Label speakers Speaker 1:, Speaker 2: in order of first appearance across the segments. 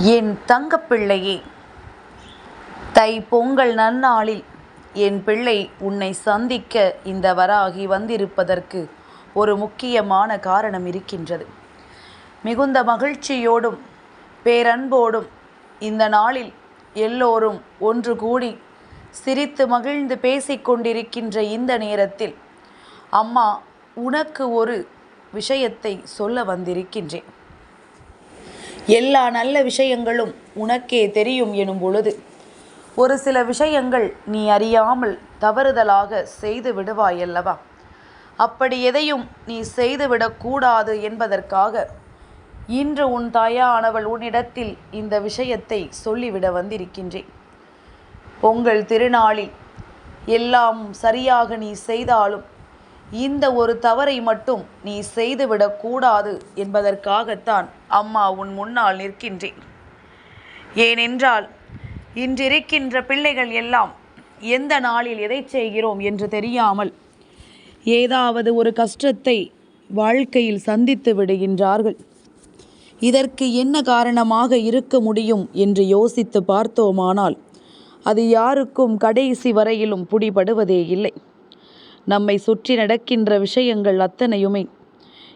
Speaker 1: என் தங்கப்பிள்ளையே தை பொங்கல் நன்னாளில் என் பிள்ளை உன்னை சந்திக்க இந்த வராகி வந்திருப்பதற்கு ஒரு முக்கியமான காரணம் இருக்கின்றது. மிகுந்த மகிழ்ச்சியோடும் பேரன்போடும் இந்த நாளில் எல்லோரும் ஒன்று கூடி சிரித்து மகிழ்ந்து பேசிக்கொண்டிருக்கின்ற இந்த நேரத்தில் அம்மா உனக்கு ஒரு விஷயத்தை சொல்ல வந்திருக்கின்றேன். எல்லா நல்ல விஷயங்களும் உனக்கே தெரியும் எனும் பொழுது ஒரு சில விஷயங்கள் நீ அறியாமல் தவறுதலாக செய்து விடுவாயல்லவா அப்படி எதையும் நீ செய்துவிடக்கூடாது என்பதற்காக இன்று உன் தாயானவள் உன்னிடத்தில் இந்த விஷயத்தை சொல்லிவிட வந்திருக்கின்றேன். பொங்கல் திருநாளில் எல்லாம் சரியாக நீ செய்தாலும் இந்த ஒரு தவறை மட்டும் நீ செய்துவிடக்கூடாது என்பதற்காகத்தான் அம்மா உன் முன்னால் நிற்கின்றேன். ஏனென்றால் இன்றிருக்கின்ற பிள்ளைகள் எல்லாம் எந்த நாளில் எதை செய்கிறோம் என்று தெரியாமல் ஏதாவது ஒரு கஷ்டத்தை வாழ்க்கையில் சந்தித்து விடுகின்றார்கள். இதற்கு என்ன காரணமாக இருக்க முடியும் என்று யோசித்து பார்த்தோமானால் அது யாருக்கும் கடைசி வரையிலும் பிடிபடுவதே இல்லை. நம்மை சுற்றி நடக்கின்ற விஷயங்கள் அத்தனையுமே.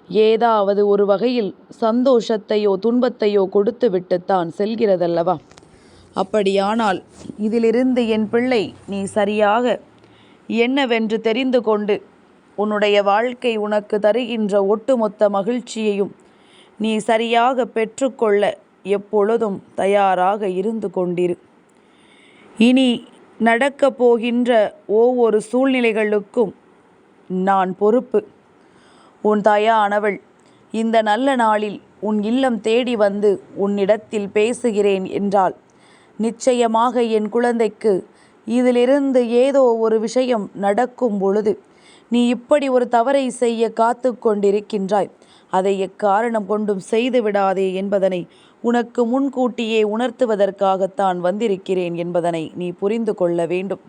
Speaker 1: ஏதாவது ஒரு வகையில் சந்தோஷத்தையோ துன்பத்தையோ கொடுத்துவிட்டுத்தான் செல்கிறதல்லவா? அப்படியானால் இதிலிருந்து என் பிள்ளை நீ சரியாக என்னவென்று தெரிந்து கொண்டு உன்னுடைய வாழ்க்கை உனக்கு தருகின்ற ஒட்டுமொத்த மகிழ்ச்சியையும் நீ சரியாக பெற்றுக்கொள்ள எப்பொழுதும் தயாராக இருந்து கொண்டிரு. இனி நடக்கப் போகின்ற ஒவ்வொரு சூழ்நிலைகளுக்கும் நான் பொறுப்பு. உன் தாயானவள் இந்த நல்ல நாளில் உன் இல்லம் தேடி வந்து உன்னிடத்தில் பேசுகிறேன் என்றால் நிச்சயமாக என் குழந்தைக்கு இதிலிருந்து ஏதோ ஒரு விஷயம் நடக்கும் பொழுது நீ இப்படி ஒரு தவறை செய்ய காத்து கொண்டிருக்கின்றாய். அதை எக்காரணம் கொண்டும் செய்து விடாதே என்பதனை உனக்கு முன்கூட்டியே உணர்த்துவதற்காகத்தான் வந்திருக்கிறேன் என்பதனை நீ புரிந்து கொள்ள வேண்டும்.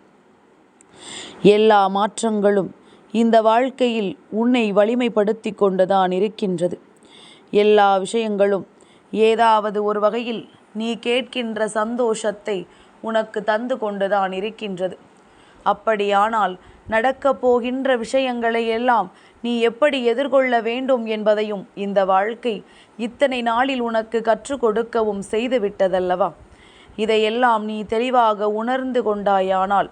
Speaker 1: எல்லா மாற்றங்களும் இந்த வாழ்க்கையில் உன்னை வலிமைப்படுத்தி கொண்டுதான் இருக்கின்றது. எல்லா விஷயங்களும் ஏதாவது ஒரு வகையில் நீ கேட்கின்ற சந்தோஷத்தை உனக்கு தந்து கொண்டுதான் இருக்கின்றது. அப்படியானால் நடக்கப் போகின்ற விஷயங்களை எல்லாம் நீ எப்படி எதிர்கொள்ள வேண்டும் என்பதையும் இந்த வாழ்க்கை இத்தனை நாளில் உனக்கு கற்றுக் கொடுக்கவும் செய்துவிட்டதல்லவா? இதையெல்லாம் நீ தெளிவாக உணர்ந்து கொண்டாயானால்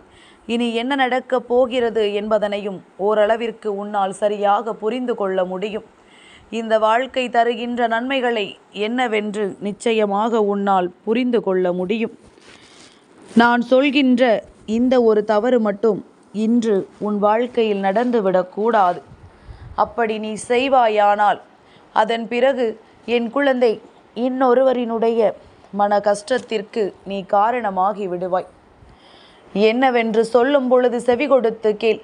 Speaker 1: இனி என்ன நடக்கப் போகிறது என்பதனையும் ஓரளவிற்கு உன்னால் சரியாக புரிந்து கொள்ள முடியும். இந்த வாழ்க்கை தருகின்ற நன்மைகளை என்னவென்று நிச்சயமாக உன்னால் புரிந்து கொள்ள முடியும். நான் சொல்கின்ற இந்த ஒரு தவறு மட்டும் இன்று உன் வாழ்க்கையில் நடந்துவிடக்கூடாது அப்படி நீ செய்வாயானால் அதன் பிறகு என் குழந்தை இன்னொருவரினுடைய மன கஷ்டத்திற்கு நீ காரணமாகி விடுவாய். என்னவென்று சொல்லும் பொழுது செவி கொடுத்து கேள்.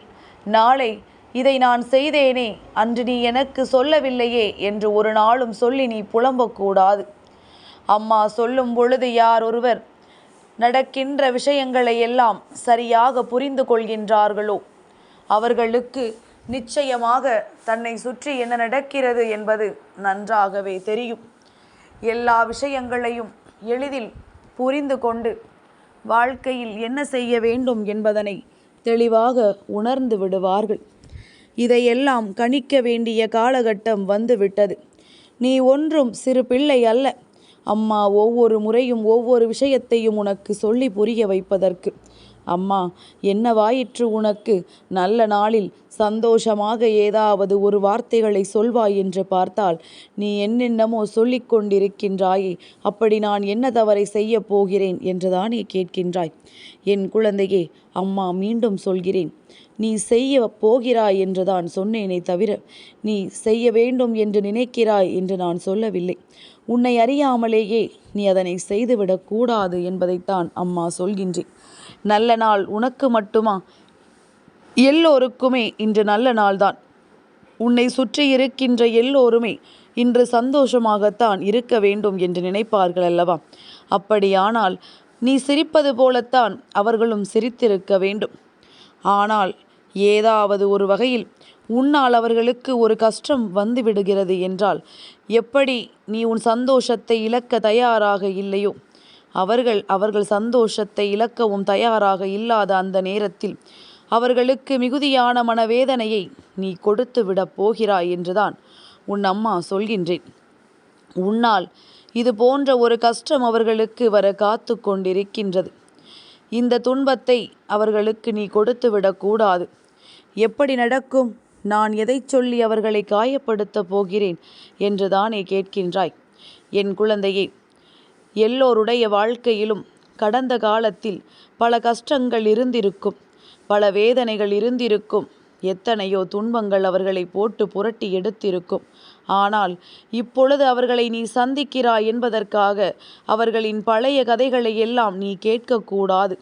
Speaker 1: நாளை இதை நான் செய்தேனே அன்று நீ எனக்கு சொல்லவில்லையே என்று ஒரு நாளும் சொல்லி நீ புலம்பக்கூடாது. அம்மா சொல்லும் பொழுது யார் ஒருவர் நடக்கின்ற விஷயங்களை எல்லாம் சரியாக புரிந்து கொள்கின்றார்களோ அவர்களுக்கு நிச்சயமாக தன்னை சுற்றி என்ன நடக்கிறது என்பது நன்றாகவே தெரியும். எல்லா விஷயங்களையும் எளிதில் புரிந்து கொண்டு வாழ்க்கையில் என்ன செய்ய வேண்டும் என்பதனை தெளிவாக உணர்ந்து விடுவார்கள். இதையெல்லாம் கணிக்க வேண்டிய காலகட்டம் வந்துவிட்டது. நீ ஒன்றும் சிறு பிள்ளை அல்ல. அம்மா ஒவ்வொரு முறையும் ஒவ்வொரு விஷயத்தையும் உனக்கு சொல்லி புரிய வைப்பதற்கு அம்மா என்னவாயிற்று உனக்கு? நல்ல நாளில் சந்தோஷமாக ஏதாவது ஒரு வார்த்தைகளை சொல்வாய் என்று பார்த்தால் நீ என்னென்னமோ சொல்லிக் கொண்டிருக்கின்றாயே அப்படி நான் என்ன தவறை செய்ய போகிறேன் என்றுதானே கேட்கின்றாய். என் குழந்தையே அம்மா மீண்டும் சொல்கிறேன். நீ செய்ய போகிறாய் என்று தான் சொன்னேனே தவிர நீ செய்ய வேண்டும் என்று நினைக்கிறாய் என்று நான் சொல்லவில்லை. உன்னை அறியாமலேயே நீ அதனை செய்துவிடக்கூடாது என்பதைத்தான் அம்மா சொல்கின்றேன் நல்ல நாள் உனக்கு மட்டுமா? எல்லோருக்குமே இன்று நல்ல நாள்தான். உன்னை சுற்றி இருக்கின்ற எல்லோருமே இன்று சந்தோஷமாகத்தான் இருக்க வேண்டும் என்று நினைப்பார்கள் அல்லவா? அப்படியானால் நீ சிரிப்பது போலத்தான் அவர்களும் சிரித்திருக்க வேண்டும். ஆனால் ஏதாவது ஒரு வகையில் உன்னால் அவர்களுக்கு ஒரு கஷ்டம் வந்துவிடுகிறது என்றால் எப்படி நீ உன் சந்தோஷத்தை இழக்க தயாராக இல்லையோ? அவர்கள் அவர்கள் சந்தோஷத்தை இழக்கவும் தயாராக இல்லாத அந்த நேரத்தில் அவர்களுக்கு மிகுதியான மனவேதனையை நீ கொடுத்து விடப் போகிறாய் என்றுதான் உன் அம்மா சொல்கின்றேன். உன்னால் இது போன்ற ஒரு கஷ்டம் அவர்களுக்கு வர காத்து கொண்டிருக்கின்றது. இந்த துன்பத்தை அவர்களுக்கு நீ கொடுத்து விடக்கூடாது எப்படி நடக்கும்? நான் எதை சொல்லி அவர்களை காயப்படுத்தப் போகிறேன் என்று தானே கேட்கின்றாய். என் குழந்தையே எல்லோருடைய வாழ்க்கையிலும் கடந்த காலத்தில் பல கஷ்டங்கள் இருந்திருக்கும் பல வேதனைகள் இருந்திருக்கும் எத்தனையோ துன்பங்கள் அவர்களை போட்டு புரட்டி எடுத்திருக்கும். ஆனால் இப்பொழுது அவர்களை நீ சந்திக்கிறாய் என்பதற்காக அவர்களின் பழைய கதைகளை எல்லாம் நீ கேட்கக்கூடாது.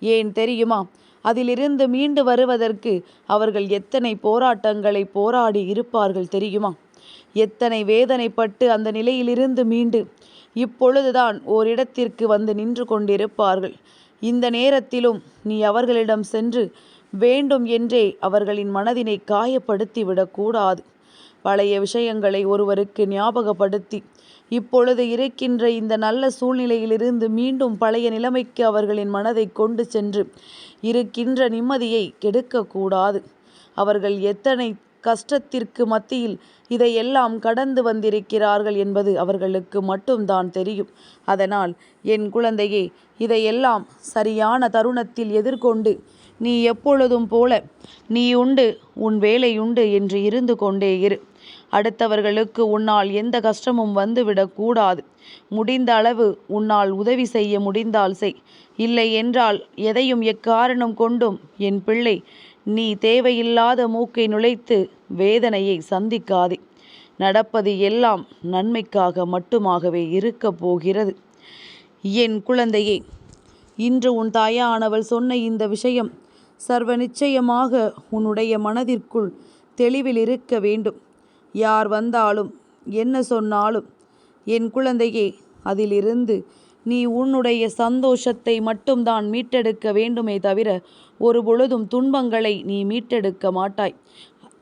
Speaker 1: ஏன் தெரியுமா? அதிலிருந்து மீண்டு வருவதற்கு அவர்கள் எத்தனை போராட்டங்களை போராடி இருப்பார்கள் தெரியுமா? எத்தனை வேதனைப்பட்டு அந்த நிலையிலிருந்து மீண்டு இப்பொழுதுதான் ஓரிடத்திற்கு வந்து நின்று கொண்டிருப்பார்கள். இந்த நேரத்திலும் நீ அவர்களிடம் சென்று வேண்டும் என்றே அவர்களின் மனதினை காயப்படுத்தி விடக்கூடாது பழைய விஷயங்களை ஒருவருக்கு ஞாபகப்படுத்தி இப்பொழுது இருக்கின்ற இந்த நல்ல சூழ்நிலையிலிருந்து மீண்டும் பழைய நிலைமைக்கு அவர்களின் மனதை கொண்டு சென்று இருக்கின்ற நிம்மதியை கெடுக்கக்கூடாது அவர்கள் எத்தனை கஷ்டத்திற்கு மத்தியில் இதையெல்லாம் கடந்து வந்திருக்கிறார்கள் என்பது அவர்களுக்கு மட்டும்தான் தெரியும். அதனால் என் குழந்தையே இதையெல்லாம் சரியான தருணத்தில் எதிர்கொண்டு நீ எப்பொழுதும் போல நீ உண்டு உன் வேலை உண்டு என்று இருந்து கொண்டே இரு. அடுத்தவர்களுக்கு உன்னால் எந்த கஷ்டமும் வந்துவிடக்கூடாது முடிந்த அளவு உன்னால் உதவி செய்ய முடிந்தால் செய். இல்லை என்றால் எதையும் எக்காரணம் கொண்டும் என் பிள்ளை நீ தேவையில்லாத மூக்கை நுழைத்து வேதனையை சந்திக்காதே. நடப்பது எல்லாம் நன்மைக்காக மட்டுமாகவே இருக்கப் போகிறது. என் குழந்தையே இன்று உன் தாயானவள் சொன்ன இந்த விஷயம் சர்வ நிச்சயமாக உன்னுடைய மனதிற்குள் தெளிவில் இருக்க வேண்டும். யார் வந்தாலும் என்ன சொன்னாலும் என் குழந்தையே அதிலிருந்து நீ உன்னுடைய சந்தோஷத்தை மட்டும்தான் மீட்டெடுக்க வேண்டுமே தவிர ஒரு பொழுதும் துன்பங்களை நீ மீட்டெடுக்க மாட்டாய்.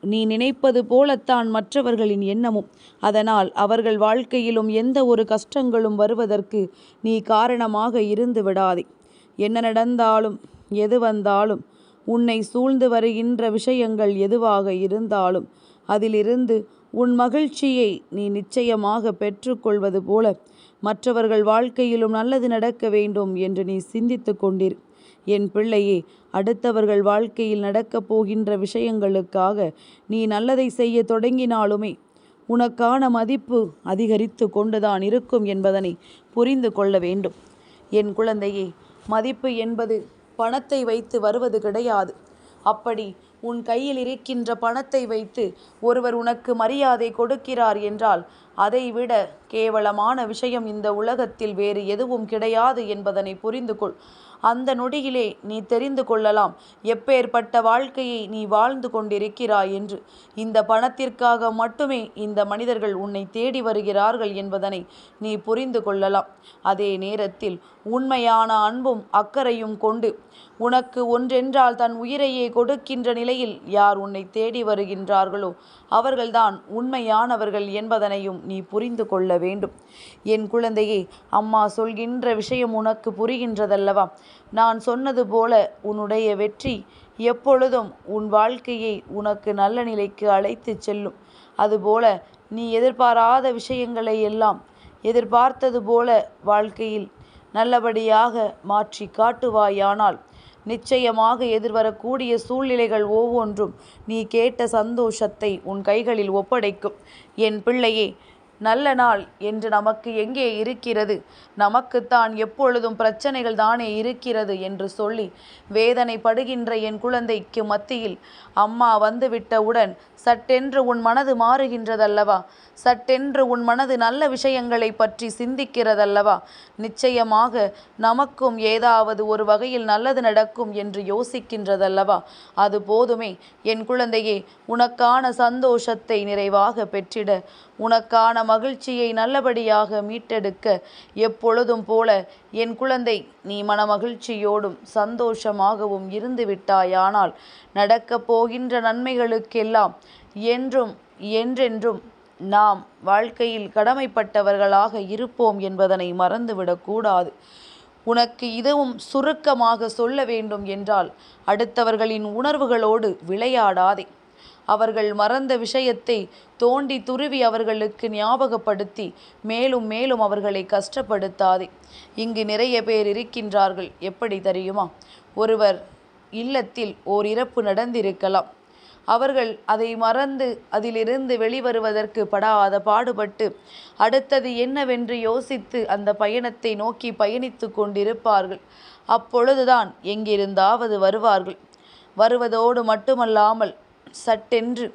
Speaker 1: நீ நினைப்பது போலத்தான் மற்றவர்களின் எண்ணமும். அதனால் அவர்கள் வாழ்க்கையிலும் எந்த ஒரு கஷ்டங்களும் வருவதற்கு நீ காரணமாக இருந்து விடாதே. என்ன நடந்தாலும் எது வந்தாலும் உன்னை சூழ்ந்து வருகின்ற விஷயங்கள் எதுவாக இருந்தாலும் அதிலிருந்து உன் மகிழ்ச்சியை நீ நிச்சயமாக பெற்றுக்கொள்வது போல மற்றவர்கள் வாழ்க்கையிலும் நல்லது நடக்க வேண்டும் என்று நீ சிந்தித்து கொண்டிரு. என் பிள்ளையே அடுத்தவர்கள் வாழ்க்கையில் நடக்கப் போகின்ற விஷயங்களுக்காக நீ நல்லதை செய்ய தொடங்கினாலுமே உனக்கான மதிப்பு அதிகரித்து கொண்டுதான் இருக்கும் என்பதனை புரிந்து கொள்ள வேண்டும். என் குழந்தையே மதிப்பு என்பது பணத்தை வைத்து வருவது கிடையாது. அப்படி உன் கையில் இருக்கின்ற பணத்தை வைத்து ஒருவர் உனக்கு மரியாதை கொடுக்கிறார் என்றால் அதைவிட கேவலமான விஷயம் இந்த உலகத்தில் வேறு எதுவும் கிடையாது என்பதனை புரிந்து கொள். அந்த நொடியிலே நீ தெரிந்து கொள்ளலாம். எப்பேற்பட்ட வாழ்க்கையை நீ வாழ்ந்து கொண்டிருக்கிறாய் என்று. இந்த பணத்திற்காக மட்டுமே இந்த மனிதர்கள் உன்னை தேடி வருகிறார்கள் என்பதனை நீ புரிந்து கொள்ளலாம். அதே நேரத்தில் உண்மையான அன்பும் அக்கறையும் கொண்டு உனக்கு ஒன்றென்றால் தன் உயிரையே கொடுக்கின்ற நிலையில் யார் உன்னை தேடி வருகின்றார்களோ அவர்கள்தான் உண்மையானவர்கள் என்பதனையும் நீ புரிந்து கொள்ள வேண்டும். என் குழந்தையே அம்மா சொல்கின்ற விஷயம் உனக்கு புரிகின்றதல்லவா? நான் சொன்னது போல உன்னுடைய வெற்றி எப்பொழுதும் உன் வாழ்க்கையை உனக்கு நல்ல நிலைக்கு அழைத்து செல்லும். அதுபோல நீ எதிர்பாராத விஷயங்களை எல்லாம் எதிர்பார்த்தது போல வாழ்க்கையில் நல்லபடியாக மாற்றி காட்டுவாயானால் நிச்சயமாக எதிர்வரக்கூடிய சூழ்நிலைகள் ஒவ்வொன்றும் நீ கேட்ட சந்தோஷத்தை உன் கைகளில் ஒப்படைக்கும். என் பிள்ளையே நல்ல நாள் என்று நமக்கு எங்கே இருக்கிறது? நமக்குத்தான் எப்பொழுதும் பிரச்சனைகள் தானே இருக்கிறது என்று சொல்லி வேதனைப்படுகின்ற என் குழந்தைக்கு மத்தியில் அம்மா வந்துவிட்டவுடன் சட்டென்று உன் மனது மாறுகின்றதல்லவா? சட்டென்று உன் மனது நல்ல விஷயங்களை பற்றி சிந்திக்கிறதல்லவா? நிச்சயமாக நமக்கும் ஏதாவது ஒரு வகையில் நல்லது நடக்கும் என்று யோசிக்கின்றதல்லவா? அது போதுமே. என் குழந்தையே உனக்கான சந்தோஷத்தை நிறைவாக பெற்றிட. உனக்கான மகிழ்ச்சியை நல்லபடியாக மீட்டெடுக்க எப்பொழுதும் போல என் குழந்தை நீ மனமகிழ்ச்சியோடும் சந்தோஷமாகவும் இருந்து விட்டாயானால் நடக்கப் போகின்ற நன்மைகளுக்கெல்லாம் என்றும் என்றென்றும் நாம் வாழ்க்கையில் கடமைப்பட்டவர்களாக இருப்போம் என்பதனை மறந்துவிடக்கூடாது உனக்கு இதுவும் சுருக்கமாக சொல்ல வேண்டும் என்றால் அடுத்தவர்களின் உணர்வுகளோடு விளையாடாதே. அவர்கள் மறந்த விஷயத்தை தோண்டி துருவி அவர்களுக்கு ஞாபகப்படுத்தி மேலும் மேலும் அவர்களை கஷ்டப்படுத்தாதே. இங்கு நிறைய பேர் இருக்கின்றார்கள். எப்படி தெரியுமா? ஒருவர் இல்லத்தில் ஓர் இறப்பு நடந்திருக்கலாம். அவர்கள் அதை மறந்து அதிலிருந்து வெளிவருவதற்கு படாத பாடுபட்டு அடுத்தது என்னவென்று யோசித்து அந்த பயணத்தை நோக்கி பயணித்து கொண்டிருப்பார்கள். அப்பொழுதுதான் எங்கிருந்தாவது வருவார்கள். வருவதோடு மட்டுமல்லாமல் சட்டென்று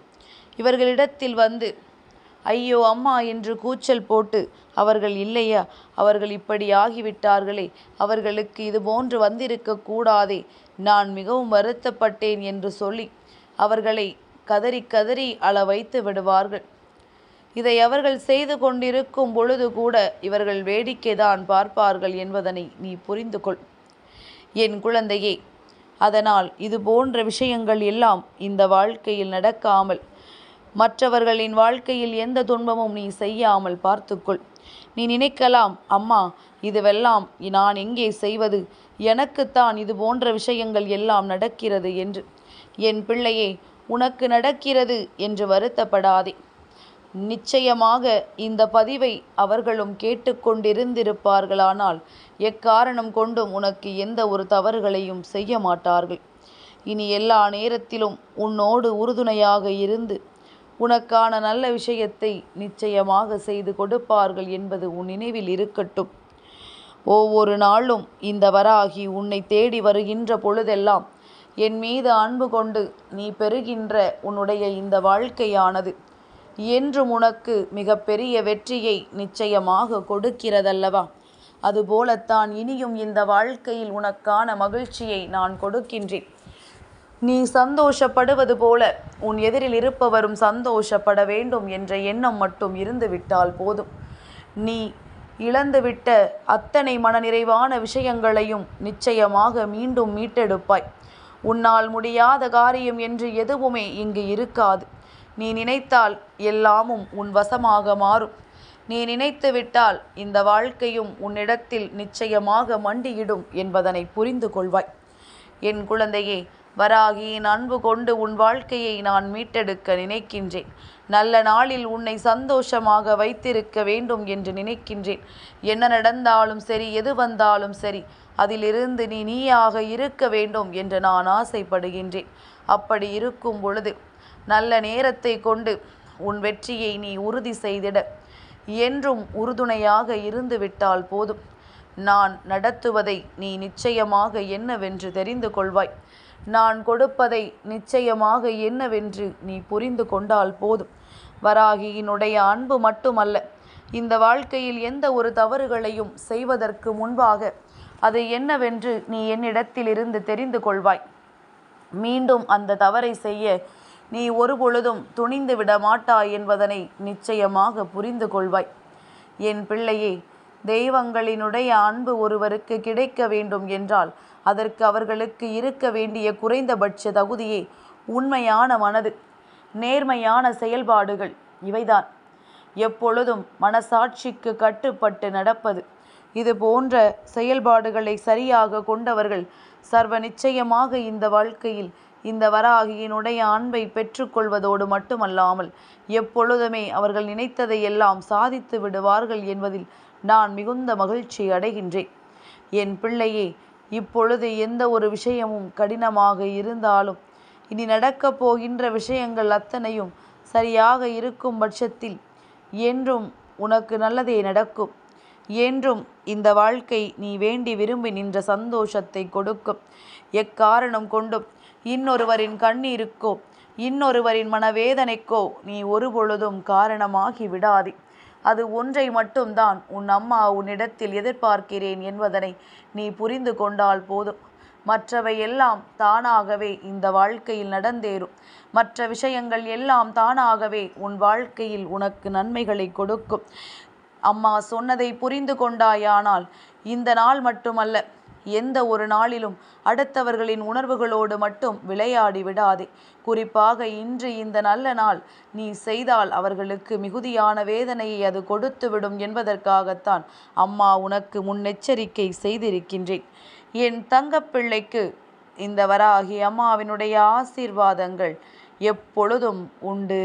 Speaker 1: இவர்களிடத்தில் வந்து ஐயோ அம்மா என்று கூச்சல் போட்டு அவர்கள் இல்லையா? அவர்கள் இப்படி ஆகிவிட்டார்களே. அவர்களுக்கு இது போன்று வந்திருக்க கூடாதே. நான் மிகவும் வருத்தப்பட்டேன் என்று சொல்லி அவர்களை கதறி கதறி அள வைத்து விடுவார்கள். இதை அவர்கள் செய்து கொண்டிருக்கும் பொழுது கூட இவர்கள் வேடிக்கைதான் பார்ப்பார்கள் என்பதனை நீ புரிந்து கொள் என் குழந்தையே அதனால் இது போன்ற விஷயங்கள் எல்லாம் இந்த வாழ்க்கையில் நடக்காமல் மற்றவர்களின் வாழ்க்கையில் எந்த துன்பமும் நீ செய்யாமல் பார்த்துக்கொள். நீ நினைக்கலாம் அம்மா இதுவெல்லாம் நான் எங்கே செய்வது? எனக்குத்தான் இது போன்ற விஷயங்கள் எல்லாம் நடக்கிறது என்று. என் பிள்ளையே உனக்கு நடக்கிறது என்று வருத்தப்படாதே. நிச்சயமாக இந்த பதிவை அவர்களும் கேட்டுக்கொண்டிருந்திருப்பார்களானால் எக்காரணம் கொண்டும் உனக்கு எந்த ஒரு தவறுகளையும் செய்ய மாட்டார்கள். இனி எல்லா நேரத்திலும் உன்னோடு உறுதுணையாக இருந்து உனக்கான நல்ல விஷயத்தை நிச்சயமாக செய்து கொடுப்பார்கள் என்பது உன் நினைவில் இருக்கட்டும். ஒவ்வொரு நாளும் இந்த வராகி உன்னை தேடி வருகின்ற பொழுதெல்லாம் என் மீது அன்பு கொண்டு நீ பெறுகின்ற உன்னுடைய இந்த வாழ்க்கையானது. என்றும் உனக்கு மிகப்பெரிய வெற்றியை நிச்சயமாக கொடுக்கிறதல்லவா? அதுபோலத்தான் இனியும் இந்த வாழ்க்கையில் உனக்கான மகிழ்ச்சியை நான் கொடுக்கின்றேன். நீ சந்தோஷப்படுவது போல உன் எதிரில் இருப்பவரும் சந்தோஷப்பட வேண்டும் என்ற எண்ணம் மட்டும் இருந்துவிட்டால் போதும். நீ இழந்துவிட்ட அத்தனை மனநிறைவான விஷயங்களையும் நிச்சயமாக மீண்டும் மீட்டெடுப்பாய். உன்னால் முடியாத காரியம் என்று எதுவுமே இங்கு இருக்காது. நீ நினைத்தால் எல்லாமும் உன் வசமாக மாறும். நீ நினைத்து விட்டால் இந்த வாழ்க்கையும் உன்னிடத்தில் நிச்சயமாக மண்டியிடும் என்பதனை புரிந்து கொள்வாய். என் குழந்தையே வராகியின் அன்பு கொண்டு உன் வாழ்க்கையை நான் மீட்டெடுக்க நினைக்கின்றேன். நல்ல நாளில் உன்னை சந்தோஷமாக வைத்திருக்க வேண்டும் என்று நினைக்கின்றேன். என்ன நடந்தாலும் சரி எது வந்தாலும் சரி அதிலிருந்து நீ நீயாக இருக்க வேண்டும் என்று நான் ஆசைப்படுகின்றேன். அப்படி இருக்கும் பொழுது நல்ல நேரத்தை கொண்டு உன் வெற்றியை நீ உறுதி செய்திட. என்றும் உறுதுணையாக இருந்துவிட்டால் போதும். நான் நடத்துவதை நீ நிச்சயமாக என்னவென்று தெரிந்து கொள்வாய். நான் கொடுப்பதை நிச்சயமாக என்னவென்று நீ புரிந்து கொண்டால் போதும். வராகியினுடைய அன்பு மட்டுமல்ல இந்த வாழ்க்கையில் எந்த ஒரு தவறுகளையும் செய்வதற்கு முன்பாக அது என்னவென்று நீ என்னிடத்திலிருந்து தெரிந்து கொள்வாய். மீண்டும் அந்த தவறை செய்ய நீ ஒரு பொழுதும் துணிந்து விட மாட்டாய் என்பதனை நிச்சயமாக புரிந்து கொள்வாய். என் பிள்ளையே தெய்வங்களினுடைய அன்பு ஒருவருக்கு கிடைக்க வேண்டும் என்றால் அதற்கு அவர்களுக்கு இருக்க வேண்டிய குறைந்தபட்ச தகுதியே உண்மையான மனது நேர்மையான செயல்பாடுகள் இவைதான். எப்பொழுதும் மனசாட்சிக்கு கட்டுப்பட்டு நடப்பது. இது போன்ற செயல்பாடுகளை சரியாக கொண்டவர்கள் சர்வ நிச்சயமாக இந்த வாழ்க்கையில் இந்த வராகியினுடைய அன்பை பெற்றுக்கொள்வதோடு மட்டுமல்லாமல் எப்பொழுதுமே அவர்கள் நினைத்ததை எல்லாம் சாதித்து விடுவார்கள் என்பதில் நான் மிகுந்த மகிழ்ச்சி அடைகின்றேன். என் பிள்ளையே இப்பொழுது எந்த ஒரு விஷயமும் கடினமாக இருந்தாலும் இனி நடக்கப் போகின்ற விஷயங்கள் அத்தனையும் சரியாக இருக்கும் பட்சத்தில் என்றும் உனக்கு நல்லதே நடக்கும். என்றும் இந்த வாழ்க்கை நீ வேண்டி விரும்பி நின்ற சந்தோஷத்தை கொடுக்கும். எக்காரணம் கொண்டும் இன்னொருவரின் கண்ணீருக்கோ இன்னொருவரின் மனவேதனைக்கோ நீ ஒரு பொழுதும் காரணமாகி விடாதே. அது ஒன்றை மட்டும்தான் உன் அம்மா உன்னிடத்தில் எதிர்பார்க்கிறேன் என்பதனை நீ புரிந்து கொண்டால் போதும். மற்றவை எல்லாம் தானாகவே இந்த வாழ்க்கையில் நடந்தேறும். மற்ற விஷயங்கள் எல்லாம் தானாகவே உன் வாழ்க்கையில் உனக்கு நன்மைகளை கொடுக்கும். அம்மா சொன்னதை புரிந்து கொண்டாயானால் இந்த நாள் மட்டுமல்ல எந்த ஒரு நாளிலும் அடுத்தவர்களின் உணர்வுகளோடு மட்டும் விளையாடி விடாதே. குறிப்பாக இன்று இந்த நல்ல நாள் நீ செய்தால் அவர்களுக்கு மிகுதியான வேதனையை அது கொடுத்துவிடும் என்பதற்காகத்தான் அம்மா உனக்கு முன்னெச்சரிக்கை செய்திருக்கின்றேன். என் தங்கப்பிள்ளைக்கு இந்த வராகி அம்மாவினுடைய ஆசீர்வாதங்கள் எப்பொழுதும் உண்டு.